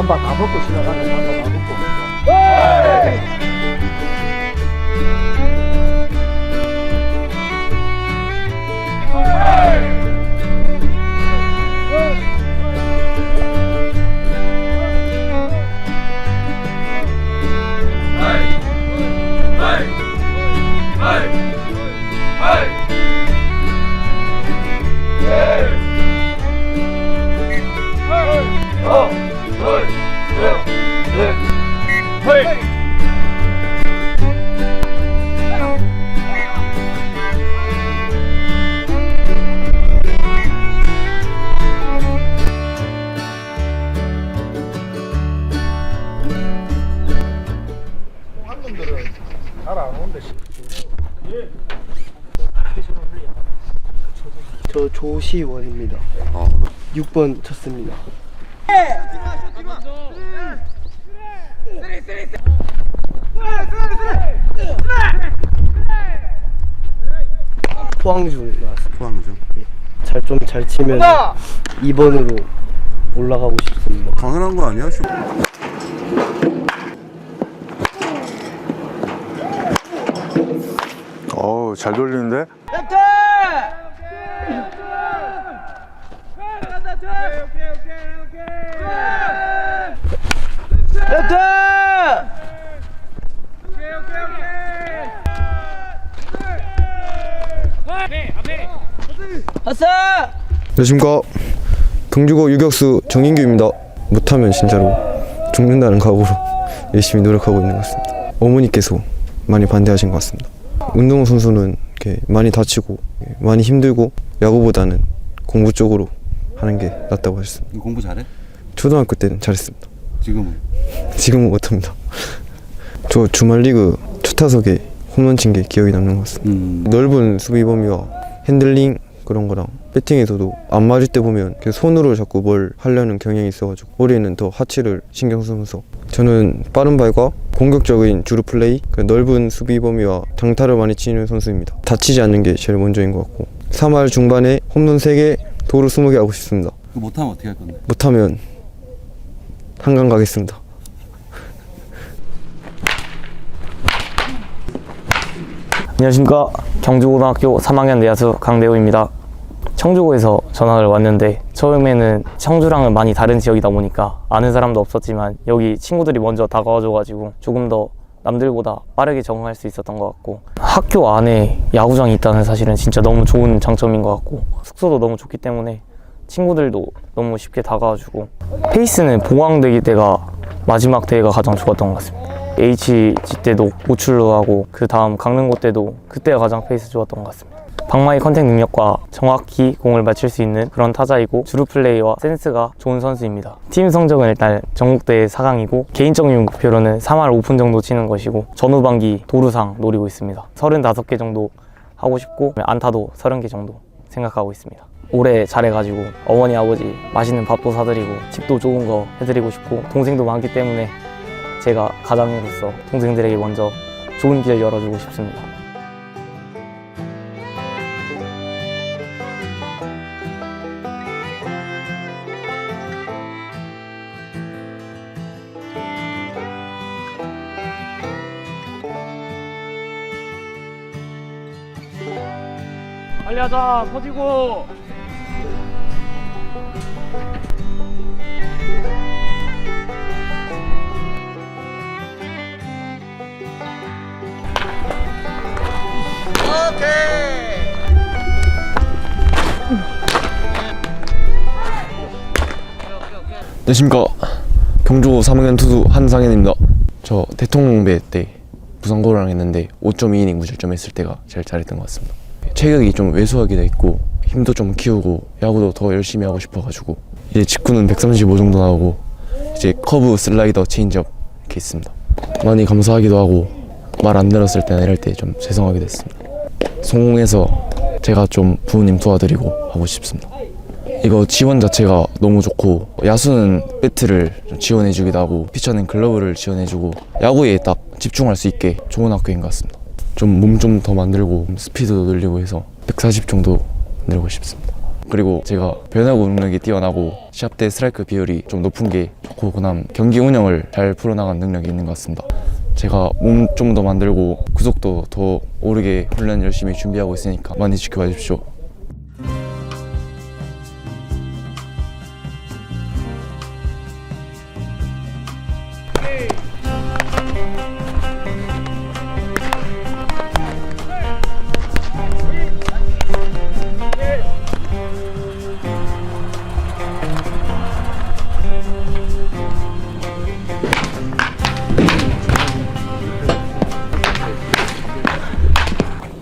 잠바 다 벗고 지나가는 시원입니다. 6번 쳤습니다. 포항중 나왔습니다. 포항중. 잘좀 잘 치면 2번으로 올라가고 싶습니다. 당연한 거 아니야? 슈- 어우 잘 돌리는데? 안녕하십니까 동주고 유격수 정인규입니다. 못하면 진짜로 죽는다는 각오로 열심히 노력하고 있는 것 같습니다. 어머니께서 많이 반대하신 것 같습니다. 운동호 선수는 이렇게 많이 다치고 많이 힘들고 야구보다는 공부 쪽으로 하는 게 낫다고 하셨습니다. 공부 잘해? 초등학교 때는 잘했습니다 지금은? 지금은 못합니다 저 주말 리그 첫 타석에 홈런 친 게 기억이 남는 것 같습니다 음. 넓은 수비 범위와 핸들링 그런 거랑 배팅에서도 안 맞을 때 보면 그 손으로 자꾸 뭘 하려는 경향이 있어가지고 올해는 더 하체를 신경 쓰면서 저는 빠른 발과 공격적인 주루 플레이 그 넓은 수비 범위와 장타를 많이 치는 선수입니다 다치지 않는 게 제일 먼저인 것 같고 3할 중반에 홈런 3개 도루 20개 하고 싶습니다 못하면 어떻게 할 건데? 못하면 한강 가겠습니다. 안녕하십니까. 경주고등학교 3학년 내야수 강대호입니다. 청주고에서 전학을 왔는데 처음에는 청주랑은 많이 다른 지역이다 보니까 아는 사람도 없었지만 여기 친구들이 먼저 다가와줘가지고 조금 더 남들보다 빠르게 적응할 수 있었던 것 같고 학교 안에 야구장이 있다는 사실은 진짜 너무 좋은 장점인 것 같고 숙소도 너무 좋기 때문에 친구들도 너무 쉽게 다가와주고 페이스는 봉황대기 때가 마지막 대회가 가장 좋았던 것 같습니다 HG 때도 우출로 하고 그 다음 강릉고 때도 그때가 가장 페이스 좋았던 것 같습니다. 방망이 컨택 능력과 정확히 공을 맞출 수 있는 그런 타자이고 주루 플레이와 센스가 좋은 선수입니다. 팀 성적은 일단 전국대회 4강이고 개인적인 목표로는 3할 오픈 정도 치는 것이고 전후반기 도루상 노리고 있습니다. 35개 정도 하고 싶고 안타도 30개 정도 생각하고 있습니다. 올해 잘해가지고 어머니 아버지 맛있는 밥도 사드리고 집도 좋은 거 해드리고 싶고 동생도 많기 때문에 제가 가장으로서 동생들에게 먼저 좋은 길 열어주고 싶습니다. 빨리 하자 서지고 안녕하십니까. 경주 3학년 투수 한상현입니다. 저 대통령배 때 부산고랑 했는데 5.2이닝 무실점 했을 때가 제일 잘했던 것 같습니다. 체격이 좀 왜소하기도 했고 힘도 좀 키우고 야구도 더 열심히 하고 싶어가지고 이제 직구는 135 정도 나오고 이제 커브 슬라이더 체인지업 이렇게 있습니다. 많이 감사하기도 하고 말 안 들었을 때나 이럴 때 좀 죄송하기도 했습니다 성공해서 제가 좀 부모님 도와드리고 하고 싶습니다 이거 지원 자체가 너무 좋고 야수는 배트를 좀 지원해주기도 하고 피처는 글러브를 지원해주고 야구에 딱 집중할 수 있게 좋은 학교인 것 같습니다. 좀 몸 좀 더 만들고 스피드도 늘리고 해서 140 정도 늘고 싶습니다. 그리고 제가 변화구 능력이 뛰어나고 시합 때 스트라이크 비율이 좀 높은 게 좋고 그다음 경기 운영을 잘 풀어나가는 능력이 있는 것 같습니다. 제가 몸 좀 더 만들고 구속도 더 오르게 훈련 열심히 준비하고 있으니까 많이 지켜봐 주십시오.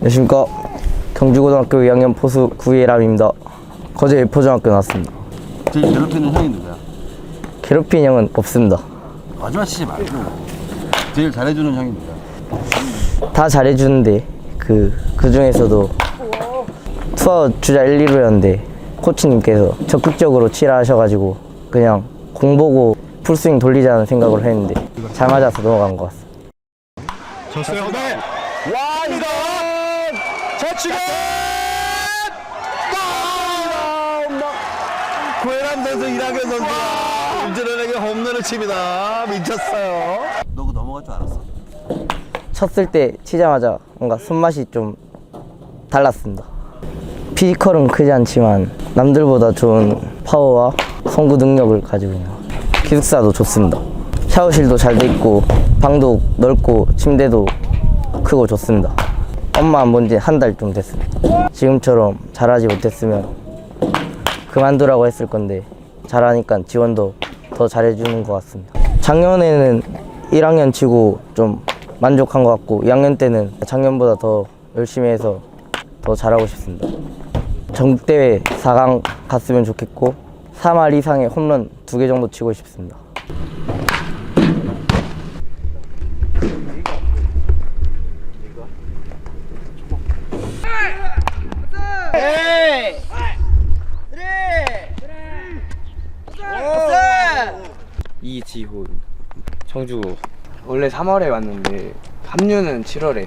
안녕하십니까. 경주고등학교 2학년 포수 구예람입니다. 거제 포중학교 나왔습니다. 제일 괴롭히는 형이 누구야? 괴롭힌 형은 없습니다. 마지막 치지 말고. 제일 잘해주는 형이 누구야? 다 잘해주는데 그, 그 중에서도 투아웃 주자 1, 2루였는데 코치님께서 적극적으로 치라 하셔가지고 그냥 공 보고 풀스윙 돌리자는 생각을 했는데 잘 맞아서 넘어간 것 같습니다 고해람 선수 이낙연 선수가 임준현에게 홈런을 칩니다. 미쳤어요. 너 그거 넘어갈 줄 알았어. 쳤을 때 치자마자 뭔가 손맛이 좀 달랐습니다. 피지컬은 크지 않지만 남들보다 좋은 파워와 송구 능력을 가지고 있는 기숙사도 좋습니다. 샤워실도 잘 돼 있고 방도 넓고 침대도 크고 좋습니다. 엄마 안 본 지 한 달 좀 됐습니다. 지금처럼 잘하지 못했으면 그만두라고 했을 건데 잘하니까 지원도 더 잘해주는 것 같습니다. 작년에는 1학년 치고 좀 만족한 것 같고 2학년 때는 작년보다 더 열심히 해서 더 잘하고 싶습니다. 전국대회 4강 갔으면 좋겠고 3할 이상의 홈런 2개 정도 치고 싶습니다. 청주 원래 3월에 왔는데 합류는 7월에.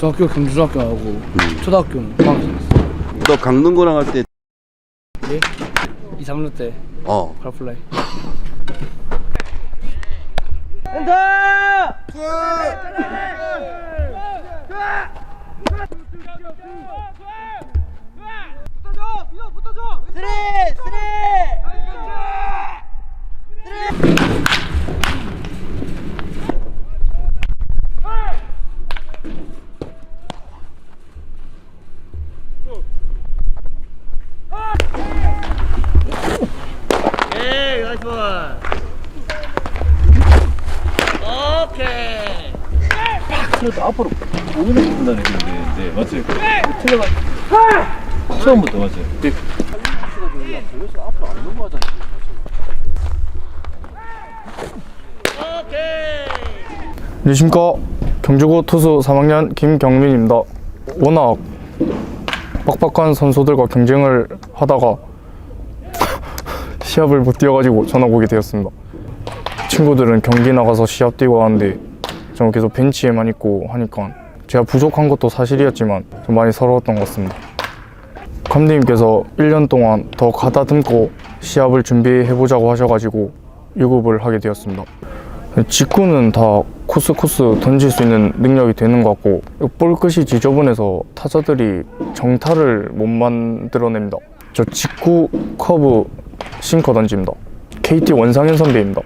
중학교 경주중학교 나오고 초등학교는 방학이었어. 너 강릉고랑 할 때, 2, 3루 때 어. 발플라이 그래도 앞으로 오는 분다는 얘기인데 맞지? 틀려가 처음부터 맞지? 안녕하십니까. 경주고 투수 3학년 김경민입니다. 워낙 빡빡한 선수들과 경쟁을 하다가 시합을 못 뛰어가지고 전학 오게 되었습니다. 친구들은 경기 나가서 시합 뛰고 하는데 저는 계속 벤치에만 있고 하니까 제가 부족한 것도 사실이었지만 좀 많이 서러웠던 것 같습니다 감독님께서 1년 동안 더 가다듬고 시합을 준비해보자고 하셔가지고 유급을 하게 되었습니다 직구는 다 코스 코스 던질 수 있는 능력이 되는 것 같고 볼 끝이 지저분해서 타자들이 정타를 못 만들어냅니다. 저 직구 커브 싱커 던집니다. KT 원상현 선배입니다.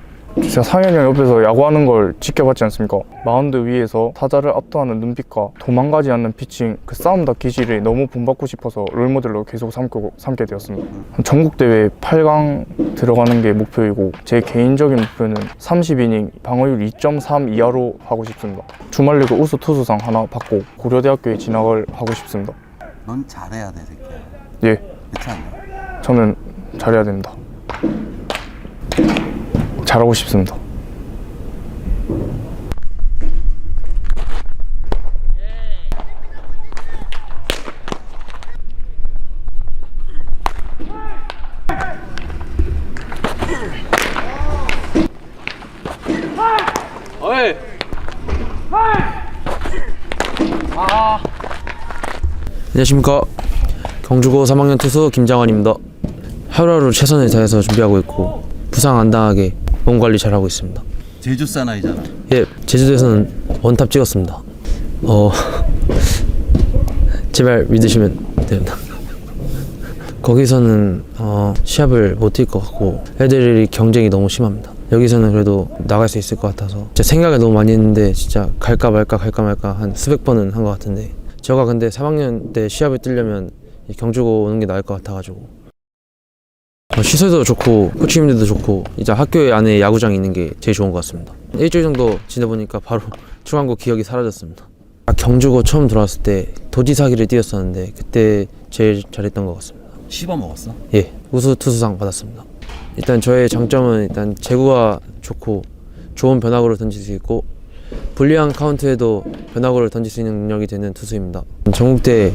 제가 상현이 형 옆에서 야구하는 걸 지켜봤지 않습니까? 마운드 위에서 타자를 압도하는 눈빛과 도망가지 않는 피칭 그 싸움다 기질이 너무 본받고 싶어서 롤모델로 계속 삼고, 삼게 되었습니다. 전국대회 8강 들어가는 게 목표이고 제 개인적인 목표는 30이닝 방어율 2.3 이하로 하고 싶습니다. 주말리그 우수 투수상 하나 받고 고려대학교에 진학을 하고 싶습니다. 넌 잘해야 돼, 새끼야. 예, 않냐? 저는 잘해야 됩니다. 잘하고 싶습니다. 안녕하십니까 경주고 3학년 투수 김장환입니다 하루하루 최선을 다해서 준비하고 있고 부상 안 당하게 몸 관리 잘 하고 있습니다. 제주 사나이잖아. 예 제주도에서는 원탑 찍었습니다. 어 제발 믿으시면 됩니다. 거기서는 어, 시합을 못 뛸 것 같고 애들이 경쟁이 너무 심합니다. 여기서는 그래도 나갈 수 있을 것 같아서 진짜 생각을 너무 많이 했는데 진짜 갈까 말까 갈까 말까 한 수백 번은 한 것 같은데 제가 근데 3학년 때 시합을 뛰려면 이 경주고 오는 게 나을 것 같아가지고 어, 시설도 좋고 코치님들도 좋고 이제 학교 안에 야구장이 있는 게 제일 좋은 것 같습니다 일주일 정도 지내보니까 바로 중앙고 기억이 사라졌습니다 아, 경주고 처음 들어왔을 때 도지사기를 뛰었었는데 그때 제일 잘했던 것 같습니다 씹어 먹었어? 예, 우수 투수상 받았습니다. 일단 저의 장점은 일단 제구가 좋고 좋은 변화구를 던질 수 있고 불리한 카운트에도 변화구를 던질 수 있는 능력이 되는 투수입니다. 전국대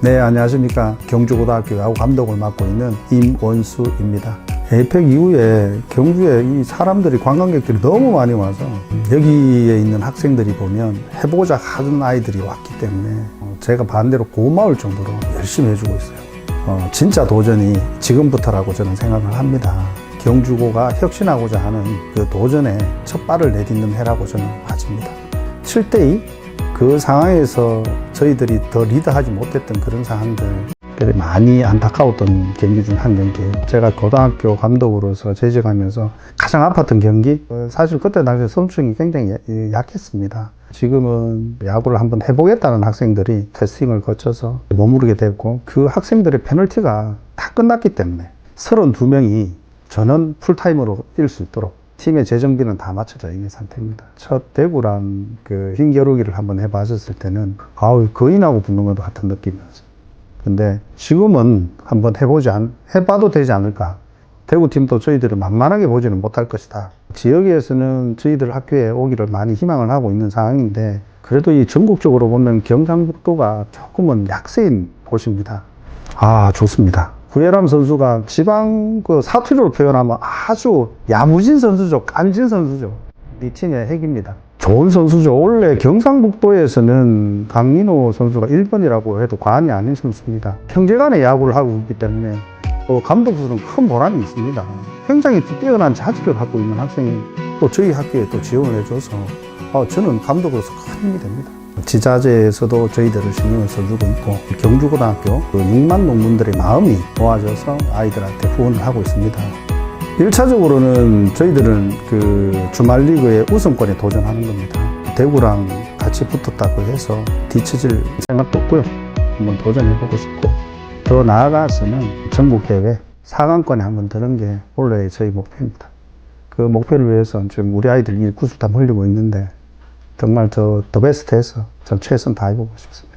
네, 안녕하십니까. 경주고등학교 야구 감독을 맡고 있는 임원수입니다. 에이펙 이후에 경주에 이 사람들이 관광객들이 너무 많이 와서 여기에 있는 학생들이 보면 해보고자 하는 아이들이 왔기 때문에 어, 제가 반대로 고마울 정도로 열심히 해주고 있어요. 어, 진짜 도전이 지금부터라고 저는 생각을 합니다. 경주고가 혁신하고자 하는 그 도전에 첫 발을 내딛는 해라고 저는 봐집니다. 7대2 그 상황에서 저희들이 더 리드하지 못했던 그런 상황들 많이 안타까웠던 경기 중 한 경기예요. 제가 고등학교 감독으로서 재직하면서 가장 아팠던 경기 어, 사실 그때 당시 선수층이 굉장히 야- 약했습니다. 지금은 야구를 한번 해보겠다는 학생들이 테스팅을 거쳐서 머무르게 됐고 그 학생들의 페널티가 다 끝났기 때문에 32명이 전원 풀타임으로 뛸 수 있도록 팀의 재정비는 다 맞춰져 있는 상태입니다. 첫 대구랑 그 흰 겨루기를 한번 해봤었을 때는 아우 거인하고 붙는 것도 같은 느낌이었어요. 근데 지금은 한번 해보지 않, 해봐도 되지 않을까. 대구 팀도 저희들을 만만하게 보지는 못할 것이다. 지역에서는 저희들 학교에 오기를 많이 희망을 하고 있는 상황인데 그래도 이 전국적으로 보면 경상북도가 조금은 약세인 곳입니다. 아 좋습니다. 구예람 선수가 지방 그 사투리로 표현하면 아주 야무진 선수죠. 깐진 선수죠. 이 팀의 핵입니다. 좋은 선수죠. 원래 경상북도에서는 강민호 선수가 1번이라고 해도 과언이 아닌 선수입니다. 형제간의 야구를 하고 있기 때문에 또 감독으로는 큰 보람이 있습니다. 굉장히 뛰어난 자질을 갖고 있는 학생이 또 저희 학교에 또 지원을 해줘서 어, 저는 감독으로서 큰 힘이 됩니다. 지자체에서도 저희들을 신경을 써주고 있고 경주고등학교 그 6만 농문들의 마음이 모아져서 아이들한테 후원을 하고 있습니다. 1차적으로는 저희들은 그 주말 리그의 우승권에 도전하는 겁니다. 대구랑 같이 붙었다고 해서 뒤처질 생각도 없고요. 한번 도전해보고 싶고 더 나아가서는 전국 대회 4강권에 한번 드는 게 원래 저희 목표입니다. 그 목표를 위해서 지금 우리 아이들 이 구슬 다 몰리고 있는데 정말 저 더 베스트해서 전 최선 다해보고 싶습니다.